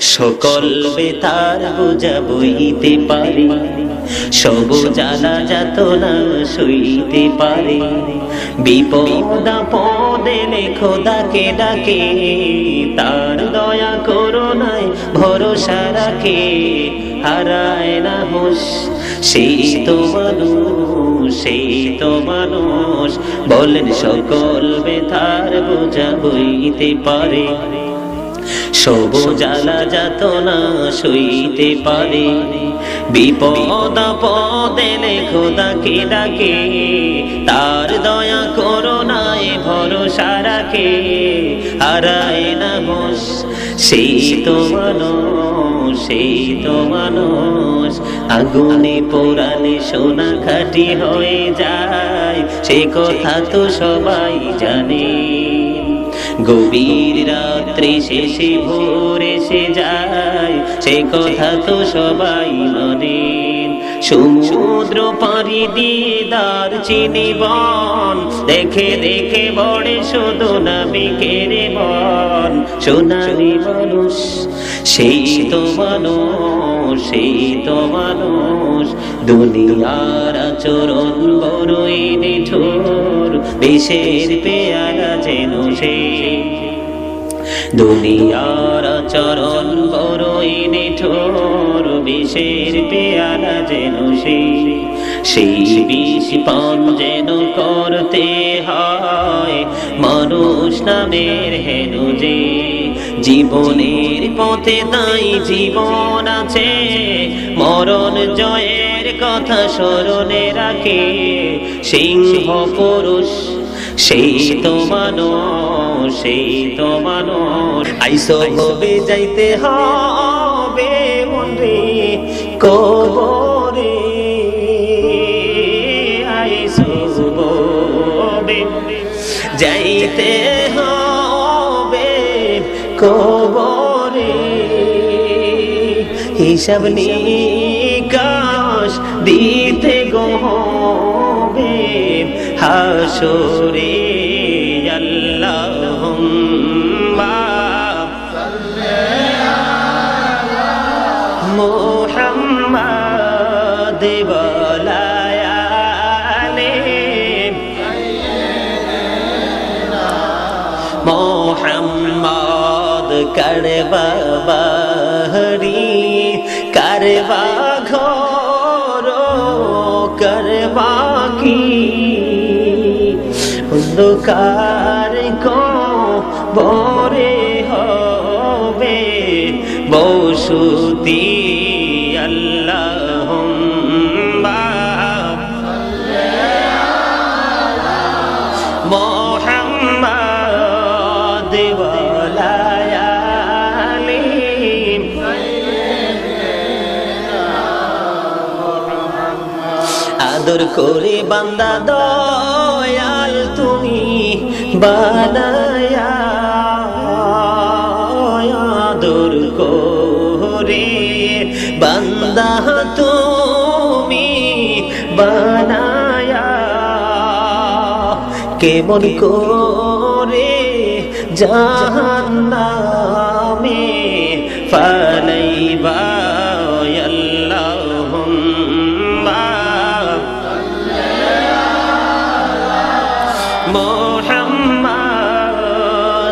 সকল বেতার বোঝা বইতে পারে সব জ্বালা যাতনা সইতে পারে। বিপদ পদে খোদাকে ডাকে, তার দয়া করো করোনায় ভরসা রাখে। হারায় না হোস সেই তো মানুষ, সেই তো মানুষ। বলেন সকল বেতার বোঝা বইতে পারে। সব জ্বালা যাতনা সইতে পারে। বিপদ পদে খোদাকে ডাকে। তার দয়া করোনায় ভরসা রাখে। হারায় না হোস, সেই তো মানুষ, সেই তো মানুষ। আগুনে পোড়ালে সোনা খাটি হয়ে যায়। সে কথা তো সবাই জানে। গভীর রাত্রি শেষে ভোর এসে যায়। সে কথা তো সবাই মানে সমুদ্র পাড়ি দিয়ে চিনি বন। দেখে দেখে বড়ে শুধু নাবিকের বন। সোনালি মানুষ, সেই তো মানুষ, সেই তো মানুষ। দুনিয়ার আচরণ বড়ই নিঠোর। বিষের পেয়ারা যেন সে দুনিয়ার চরণ বড়ই নিঠোর বিষের পেয়ারা যেন সেই। পান যেন করতে হয়, মানুষ নামের হেন যে। জীবনের পথে তাই জীবন আছে, মরণ জয়ের কথা স্মরণে রাখে। সিংহ পুরুষ সেই তো মানুষ, সেই তো মানুষ। আইসো হবে যাইতে হবে মনে কবরে আইসো হবে যাইতে হবে কবরে। হিসাব নিকাশ দিতে গহবে হাসরে আল্লাহুম্মা। মুহাম্মাদ বলায়ালে। মোহাম্মদ করবা বাহরি করবা অন্ধকার কো বরে হবে বসুতি আল্লাহ আদর করে বান্দা তুমি বানায়া দূর করে। বান্দা তুমি বানায়া কেমন করে জাহান্নামে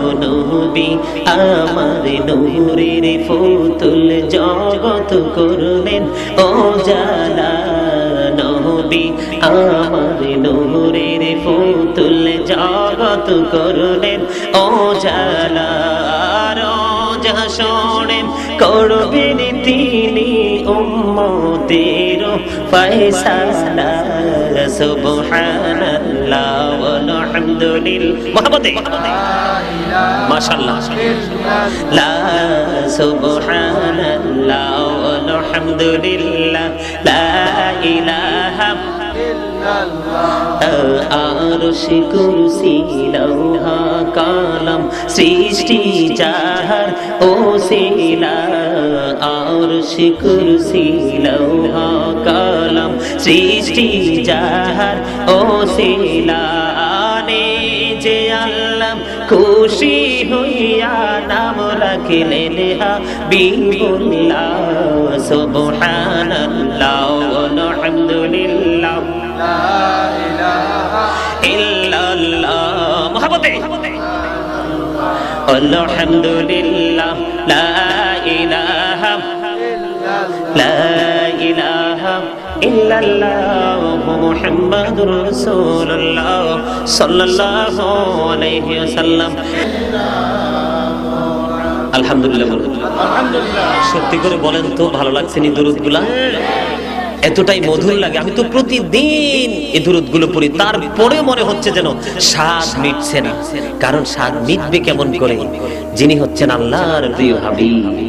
নবী, আমার নূরের ফুতুল জগত করলেন। ও জালা নবী, আমার নূরের ফুতুল জগত করলেন। ও জালা রোজা শোনেন, করবেন তিনি উম্মতের ফয়সালা। সুবহানাল্লাহ। মুহাম্মদে মাশাআল্লাহ। লা সুবহানাল্লাহ আলহামদুলিল্লাহ লা ইলাহা আরশ কুরসি লৌহা কালাম। সৃষ্টি যাহার ও শিলা আরশ কুরসি লৌহা কালাম। সৃষ্টি যাহার ও শিলা যে আল্লাহ খুশি হইয়া নাম রাখিলেন হাবিবুল্লাহ সুবহানাল্লাহ ইল্লাল্লাহ মহব্বতে আলহামদুলিল্লাহ, লা ইলাহা লা ইলাহা আলহামদুলিল্লাহ। সত্যি করে বলেন তো, ভালো লাগছে নি দুরুদগুলা? এতটাই মধুর লাগে। আমি তো প্রতিদিন এই দুরুদগুলো পড়ি। তারপরে মনে হচ্ছে যেন স্বাদ মিটছে না। কারণ স্বাদ মিটবে কেমন করে? যিনি হচ্ছেন আল্লাহর প্রিয় হাবিব।